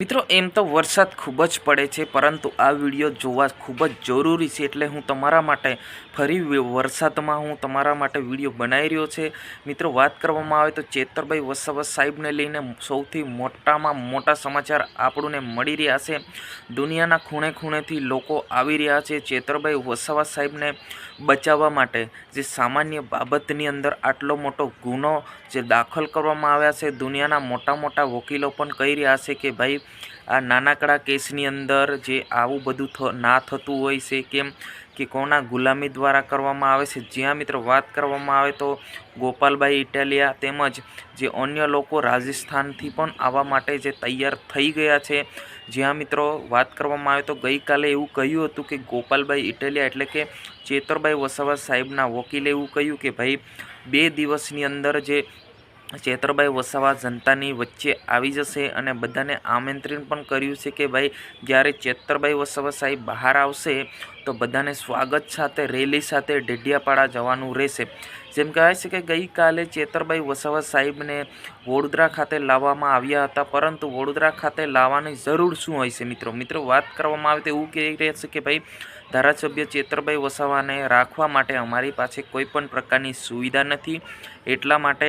મિત્રો, એમ તો વરસાદ ખૂબ જ પડે છે, પરંતુ આ વીડિયો જોવા ખૂબ જ જરૂરી છે, એટલે હું તમારા માટે ફરી વરસાદમાં હું તમારા માટે વીડિયો બનાવી રહ્યો છે. મિત્રો, વાત કરવામાં આવે તો ચેતરભાઈ વસાવા સાહેબને લઈને સૌથી મોટામાં મોટા સમાચાર આપણને મળી રહ્યા છે. દુનિયાના ખૂણે ખૂણેથી લોકો આવી રહ્યા છે ચેતરભાઈ વસાવા સાહેબને બચાવવા માટે. જે સામાન્ય બાબતની અંદર આટલો મોટો ગુનો જે દાખલ કરવામાં આવ્યા છે, દુનિયાના મોટા મોટા વકીલો પણ કહી રહ્યા છે કે ભાઈ આ નાનકડા કેસની અંદર જે આવું બધું ના થતું હોય છે, કેમ કે કોના ગુલામી દ્વારા કરવામાં આવે છે? જ્યાં મિત્રો વાત કરવામાં આવે તો ગોપાલભાઈ ઇટાલિયા તેમજ જે અન્ય લોકો રાજસ્થાનથી પણ આવવા માટે જે તૈયાર થઈ ગયા છે. જ્યાં મિત્રો વાત કરવામાં આવે તો ગઈકાલે એવું કહ્યું હતું કે ગોપાલભાઈ ઇટાલિયા એટલે કે ચેતરભાઈ વસાવા સાહેબના વકીલે એવું કહ્યું કે ભાઈ, બે દિવસની અંદર જે ચેતરભાઈ વસાવા જનતાની વચ્ચે આવી જશે અને બધાને આમંત્રણ પણ કર્યું છે કે ભાઈ જ્યારે ચેતરભાઈ વસાવા સાહેબ બહાર આવશે તો બધાને સ્વાગત સાથે રેલી સાથે ઢેઢિયાપાડા જવાનું રહેશે. જેમ કહેવાય છે કે ગઈકાલે ચેતરભાઈ વસાવા સાહેબને વડોદરા ખાતે લાવવામાં આવ્યા હતા. પરંતુ વડોદરા ખાતે લાવવાની જરૂર શું હોય છે મિત્રો? મિત્રો, વાત કરવામાં આવે તો એવું કહી રહ્યા છે કે ભાઈ, ધારાસભ્ય ચેતરભાઈ વસાવાને રાખવા માટે અમારી પાસે કોઈપણ પ્રકારની સુવિધા નથી. એટલા માટે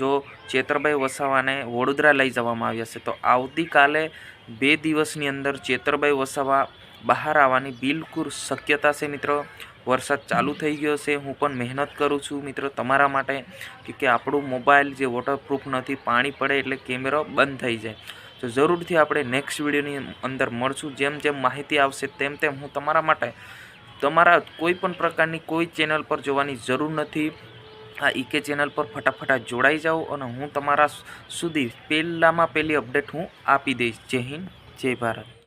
જો ચેતરભાઈ વસાવાને વડોદરા લઈ જવામાં આવ્યા છે, તો આવતીકાલે બે દિવસની અંદર ચેતરભાઈ વસાવા બહાર આવવાની બિલકુલ શક્યતા છે મિત્રો. વરસાદ ચાલુ થઈ ગયો છે. હું પણ મહેનત કરું છું મિત્રો તમારા માટે કે આપણું મોબાઈલ જે વોટરપ્રૂફ નથી, પાણી પડે એટલે કેમેરો બંધ થઈ જાય. તો જરૂરથી આપણે નેક્સ્ટ વિડીયોની અંદર મળશું. જેમ જેમ માહિતી આવશે તેમ તેમ હું તમારા માટે તમારા કોઈ પણ પ્રકારની કોઈ ચેનલ પર જોવાની જરૂર નથી. આ ઈકે ચેનલ પર ફટાફટ જોડાઈ જાઓ અને હું તમારા સુધી પહેલામાં પહેલી અપડેટ હું આપી દઈશ. જય હિન્દ, જય ભારત.